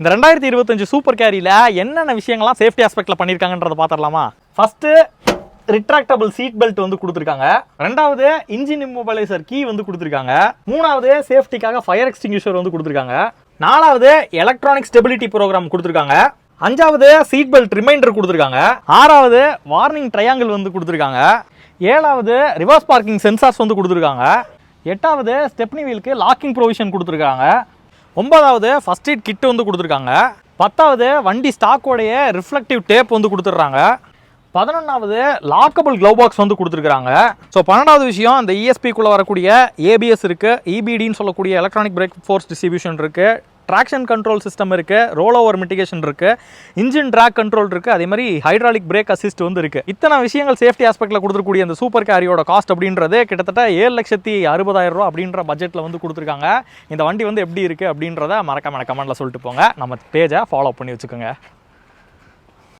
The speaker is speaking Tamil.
இந்த ரெண்டாயிரத்தி இருபத்தஞ்சு சூப்பர் கேரியில் என்னென்ன விஷயங்கள்லாம் சேஃப்டி ஆஸ்பெக்டில் பண்ணியிருக்காங்கன்றத பார்த்துடலாமா? ஃபஸ்ட்டு ரிட்ராக்டபிள் சீட் பெல்ட் வந்து கொடுத்துருக்காங்க. ரெண்டாவது இன்ஜின் இம்மொபைலைசர் கீ வந்து கொடுத்துருக்காங்க. மூணாவது சேஃப்டிக்காக ஃபயர் எக்ஸ்டிங்யூஷர் வந்து கொடுத்துருக்காங்க. நாலாவது எலக்ட்ரானிக் ஸ்டெபிலிட்டி ப்ரோக்ராம் கொடுத்துருக்காங்க. அஞ்சாவது சீட் பெல்ட் ரிமைண்டர் கொடுத்துருக்காங்க. ஆறாவது வார்னிங் ட்ரையாங்கிள் வந்து கொடுத்துருக்காங்க. ஏழாவது ரிவர்ஸ் பார்க்கிங் சென்சார்ஸ் வந்து கொடுத்துருக்காங்க. எட்டாவது ஸ்டெப்னி வீலுக்கு லாக்கிங் ப்ரொவிஷன் கொடுத்துருக்காங்க. ஒன்பதாவது ஃபர்ஸ்ட் எய்ட் கிட்டு வந்து கொடுத்துருக்காங்க. பத்தாவது வண்டி ஸ்டாக்கோடைய ரிஃப்ளெக்டிவ் டேப் வந்து கொடுத்துட்றாங்க. பதினொன்றாவது லாக்கபிள் க்ளவ் பாக்ஸ் வந்து கொடுத்துருக்காங்க ஸோ பன்னெண்டாவது விஷயம் அந்த இஎஸ்பிக்குள்ளே வரக்கூடிய ஏபிஎஸ் இருக்குது இபிடின்னு சொல்லக்கூடிய எலக்ட்ரானிக் பிரேக் ஃபோர்ஸ் டிஸ்ட்ரிபியூஷன் இருக்குது ட்ராக்ஷன் கண்ட்ரோல் சிஸ்டம் இருக்குது ரோல் ஓவர் மிட்டிகேஷன் இருக்குது இன்ஜின் ட்ராக் கண்ட்ரோல் இருக்குது அதே மாதிரி ஹைட்ராலிக் பிரேக் அசிஸ்ட் வந்து இருக்குது இத்தனை விஷயங்கள் சேஃப்டி ஆஸ்பெக்ட்டில் கொடுத்துருக்கூடிய அந்த சூப்பர் கேரியோட காஸ்ட் அப்படின்றது கிட்டத்தட்ட ஏழு லட்சத்தி அறுபதாயிரம் ரூபா அப்படின்ற பட்ஜெட்டில் வந்து கொடுத்துருக்காங்க. இந்த வண்டி வந்து எப்படி இருக்குது அப்படின்றத மறக்காம கமெண்ட்டில் சொல்லிட்டு போங்க. நம்ம பேஜை ஃபாலோ பண்ணி வச்சுக்கோங்க.